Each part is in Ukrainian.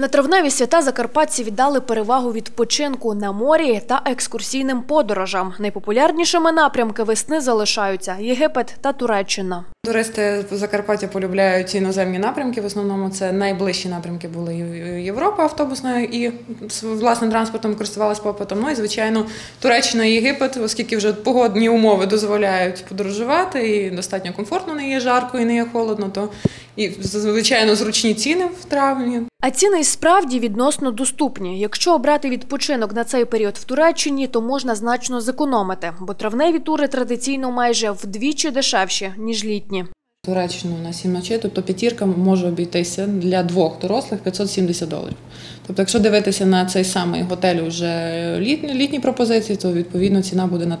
На травневі свята закарпатці віддали перевагу відпочинку на морі та екскурсійним подорожам. Найпопулярнішими напрямки весни залишаються Єгипет та Туреччина. Туристи в Закарпаття полюбляють іноземні напрямки. В основному це найближчі напрямки були Європа автобусною і власним транспортом користувалась попитом. Ну і звичайно, Туреччина і Єгипет, оскільки вже погодні умови дозволяють подорожувати, і достатньо комфортно, не є жарко і не є холодно, то і звичайно зручні ціни в травні. А ціни й справді відносно доступні. Якщо обрати відпочинок на цей період в Туреччині, то можна значно зекономити, бо травневі тури традиційно майже вдвічі дешевші ніж літні. Туреччину на 7 ночей, тобто п'ятірка може обійтися для двох дорослих 570 доларів. Тобто, якщо дивитися на цей самий готель вже літні, літні пропозиції, то відповідно ціна буде на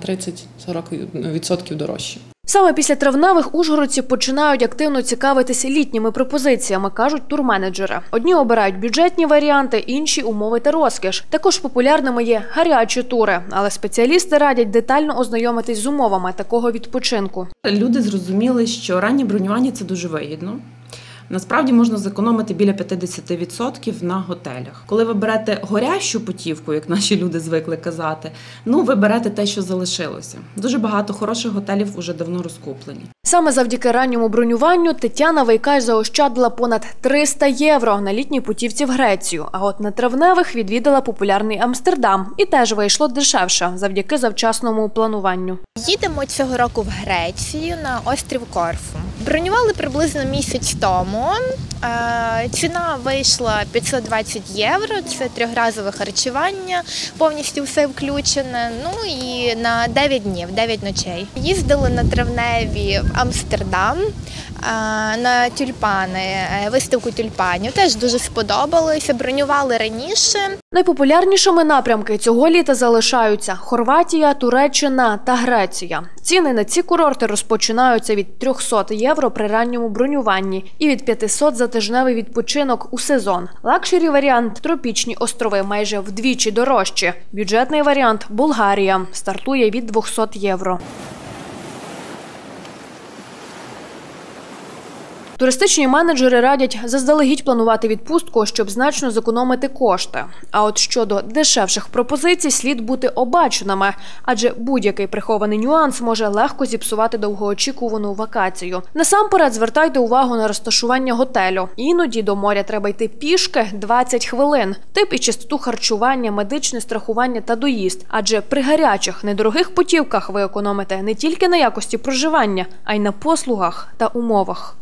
30-40% дорожче. Саме після травневих ужгородці починають активно цікавитися літніми пропозиціями, кажуть турменеджери. Одні обирають бюджетні варіанти, інші умови та розкіш. Також популярними є гарячі тури, але спеціалісти радять детально ознайомитись з умовами такого відпочинку. Люди зрозуміли, що раннє бронювання це дуже вигідно. Насправді можна зекономити біля 50% на готелях. Коли ви берете горящу путівку, як наші люди звикли казати, ну ви берете те, що залишилося. Дуже багато хороших готелів уже давно розкуплені. Саме завдяки ранньому бронюванню Тетяна Вейкаш заощадила понад 300 євро на літній путівці в Грецію. А от на травневих відвідала популярний Амстердам і теж вийшло дешевше завдяки завчасному плануванню. Їдемо цього року в Грецію на острів Корфу. Бронювали приблизно місяць тому. Е, Ціна вийшла 520 євро. Це трьохразове харчування, повністю все включене. Ну і на 9 днів, 9 ночей. Їздили на травневі в Амстердам е, на тюльпани, е, виставку тюльпанів. Теж дуже сподобалося. Бронювали раніше. Найпопулярнішими напрямки цього літа залишаються Хорватія, Туреччина та Греція. Ціни на ці курорти розпочинаються від 300 євро при ранньому бронюванні і від 500 за тижневий відпочинок у сезон. Лакшері варіант тропічні острови майже вдвічі дорожчі. Бюджетний варіант Болгарія стартує від 200 євро. Туристичні менеджери радять заздалегідь планувати відпустку, щоб значно зекономити кошти. А от щодо дешевших пропозицій, слід бути обаченими, адже будь-який прихований нюанс може легко зіпсувати довгоочікувану вакацію. Насамперед звертайте увагу на розташування готелю. Іноді до моря треба йти пішки 20 хвилин. Тип і частоту харчування, медичне страхування та доїзд. Адже при гарячих недорогих путівках ви економите не тільки на якості проживання, а й на послугах та умовах.